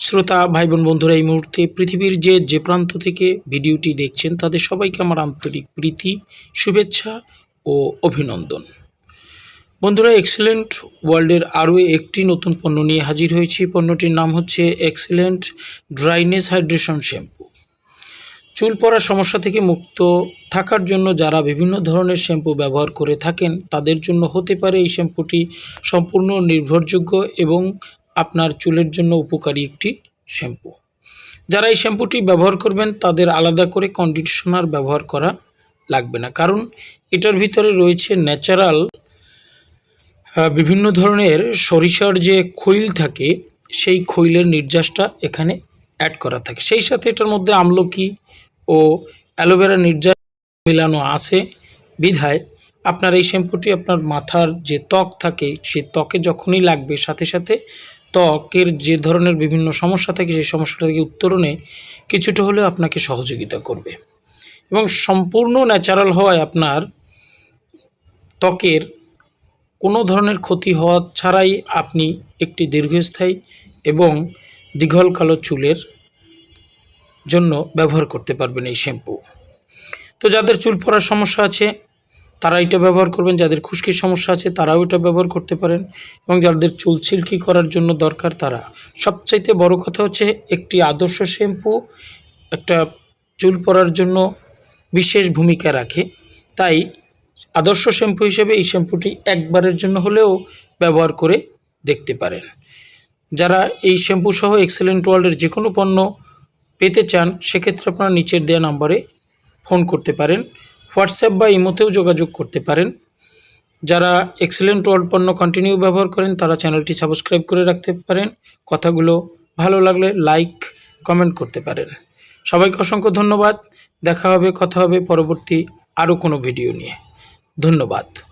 শ্রোতা ভাই বোন বন্ধুরা, এই মুহূর্তে পৃথিবীর যে যে প্রান্ত থেকে ভিডিওটি দেখছেন, তাদের সবাইকে আমার আন্তরিক প্রীতি, শুভেচ্ছা ও অভিনন্দন। বন্ধুরা, এক্সেলেন্ট ওয়ার্ল্ডের আরও একটি নতুন পণ্য নিয়ে হাজির হয়েছি। পণ্যটির নাম হচ্ছে এক্সেলেন্ট ড্রাইনেস হাইড্রেশন শ্যাম্পু। চুল পড়ার সমস্যা থেকে মুক্ত থাকার জন্য যারা বিভিন্ন ধরনের শ্যাম্পু ব্যবহার করে থাকেন, তাদের জন্য হতে পারে এই শ্যাম্পুটি সম্পূর্ণ নির্ভরযোগ্য এবং আপনার চুলের জন্য উপকারী একটি শ্যাম্পু। যারা এই শ্যাম্পুটি ব্যবহার করবেন, তাদের আলাদা করে কন্ডিশনার ব্যবহার করা লাগবে না। কারণ এটার ভিতরে রয়েছে ন্যাচারাল বিভিন্ন ধরনের সরিষার যে খৈল থাকে, সেই খৈলের নির্যাসটা এখানে অ্যাড করা থাকে। সেই সাথে এটার মধ্যে আমলকি ও অ্যালোভেরা নির্যাস মেলানো আছে বিধায় আপনার এই শ্যাম্পুটি আপনার মাথার যে ত্বক থাকে, সেই ত্বকে যখনই লাগবে, সাথে সাথে ত্বকের যে ধরনের বিভিন্ন সমস্যা থাকে, সেই সমস্যাটা থেকে উত্তরণে কিছুটা হলেও আপনাকে সহযোগিতা করবে। এবং সম্পূর্ণ ন্যাচারাল হওয়ায় আপনার ত্বকের কোনো ধরনের ক্ষতি হওয়া ছাড়াই আপনি একটি দীর্ঘস্থায়ী এবং দীঘল কালো চুলের জন্য ব্যবহার করতে পারবেন এই শ্যাম্পু। তো যাদের চুল পড়ার সমস্যা আছে তারা এটা ব্যবহার করবেন, যাদের খুশকির সমস্যা আছে তারাও এটা ব্যবহার করতে পারেন এবং যাদের চুল সিল্কি করার জন্য দরকার তারা। সবচাইতে বড় কথা হচ্ছে একটি আদর্শ শ্যাম্পু একটা চুল পরার জন্য বিশেষ ভূমিকা রাখে। তাই আদর্শ শ্যাম্পু হিসেবে এই শ্যাম্পুটি একবারের জন্য হলেও ব্যবহার করে দেখতে পারেন। যারা এই শ্যাম্পু সহ এক্সেলেন্ট ওয়ার্ল্ডের যে কোনো পণ্য পেতে চান, সেক্ষেত্রে আপনারা নিচের দেওয়া নাম্বারে ফোন করতে পারেন। হোয়াটসঅ্যাপ বা ইমোতেও যোগাযোগ করতে পারেন। যারা এক্সেলেন্ট ওয়ার্ল্ড পণ্য কন্টিনিউ ব্যবহার করেন, তারা চ্যানেলটি সাবস্ক্রাইব করে রাখতে পারেন। কথাগুলো ভালো লাগলে লাইক কমেন্ট করতে পারেন। সবাইকে অসংখ্য ধন্যবাদ। দেখা হবে, কথা হবে পরবর্তী আরও কোনো ভিডিও নিয়ে। ধন্যবাদ।